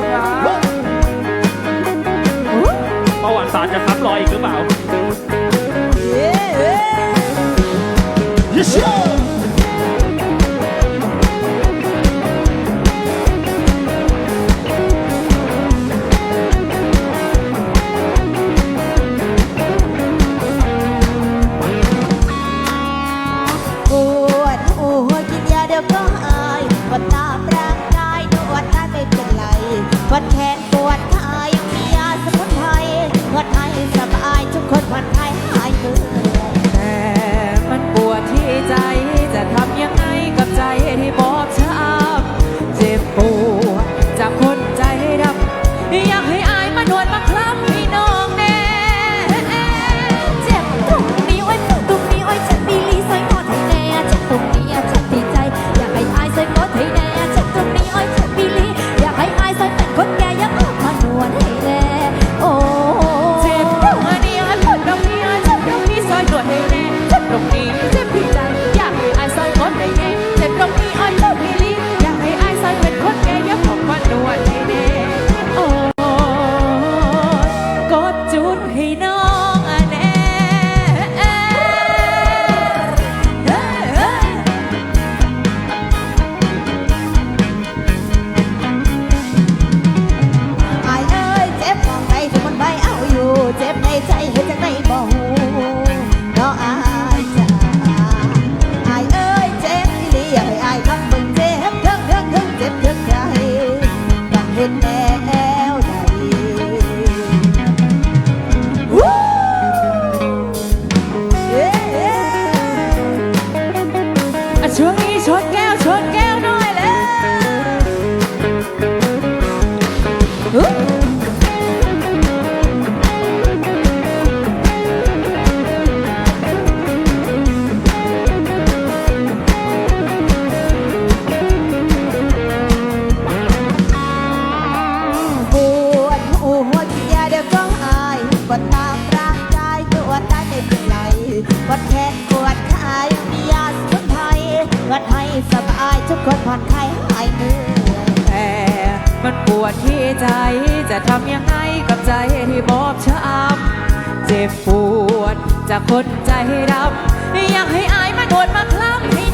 对啊。 อายทุกคนผ่อนคลายหายเหนื่อยแต่มันปวดที่ใจจะทำยังไงกับใจที่บอบช้ำเจ็บปวดจากคนใจดำอยากให้อายมาโดนมาคล้ำให้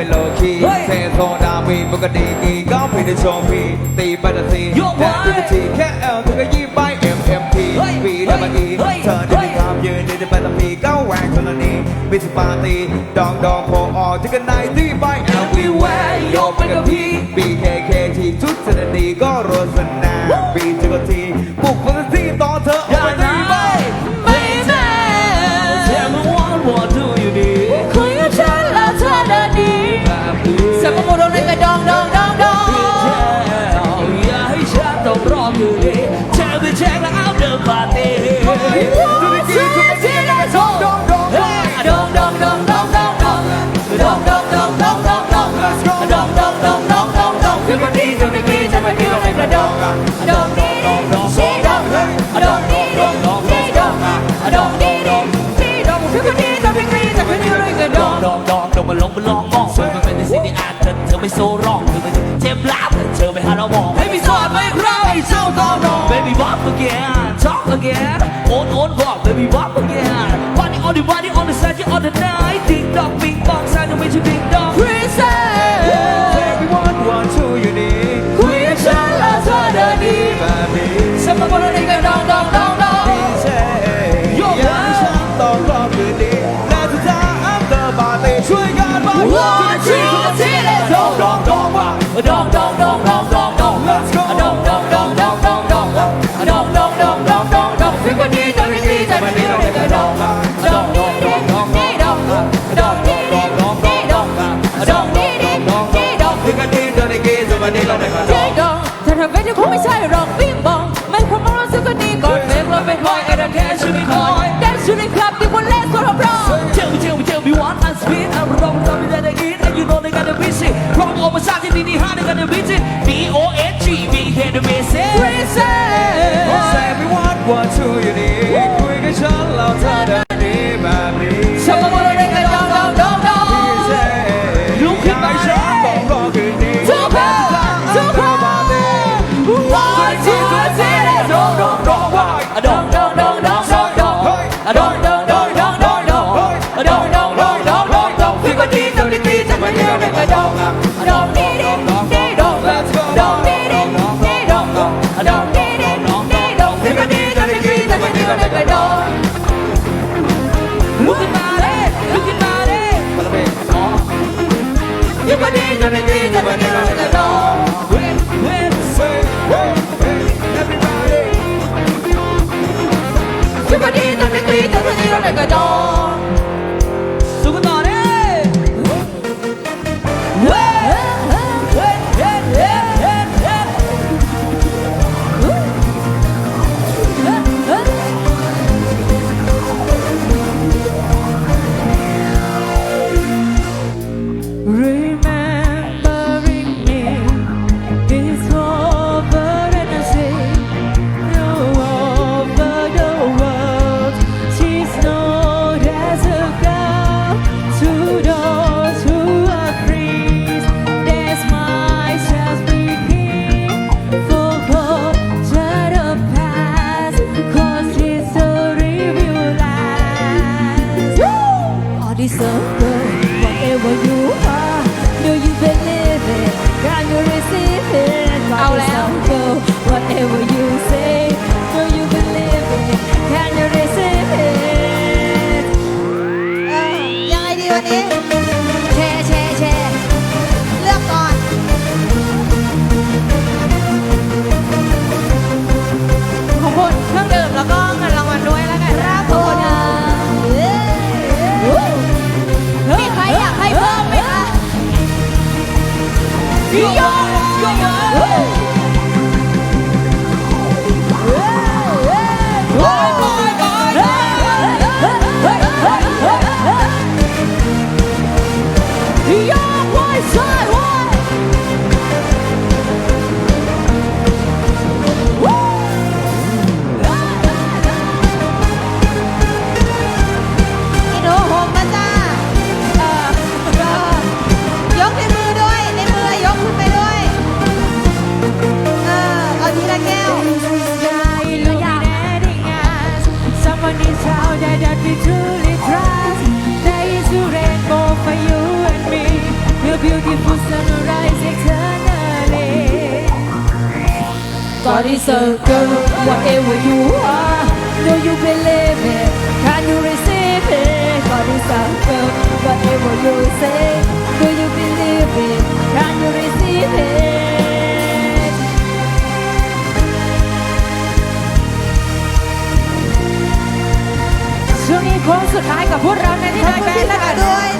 เป็นโคีเทโซดามีปกติกีก็พี่ได้โชมพี่ตีไปตะทีโยกไว้แต่ทุกทีแค่เอลเธอก็ยี่ไปเอ็มเอ็มพีเฮ้ยปีดับอีเธอได้ทำยืนได้ไปตะพีก็แหวกชนนีมิสปาตีดองดองโพออกที่กันในตีไปเอลวีแวร์โยกไปกับพี่บีเคเคทีชุดสนดีก็โรสนา อมาลงมาลองมองเธอมันเป็นในสิ่งที่อาจจะเธอไม่โซ่ร้องเธอไม่เจ็บล้าวเธอไปหาเรามองให้มีสอนไม่ใครเจ้าต้องรอง baby walk again talk again on on walk baby walk again party on the body on the side on the night ding dong ping pong สายทำไมฉัน ding dong Whoa! God is a girl whatever you are do you believe it can you receive it God is a girl whatever you say do you believe it can you receive it ช่วงนี้โค้งสุดท้ายกับพวกเราในที่ขอบนายคุณแบนพี่แล้วสากัวนด้วยนะ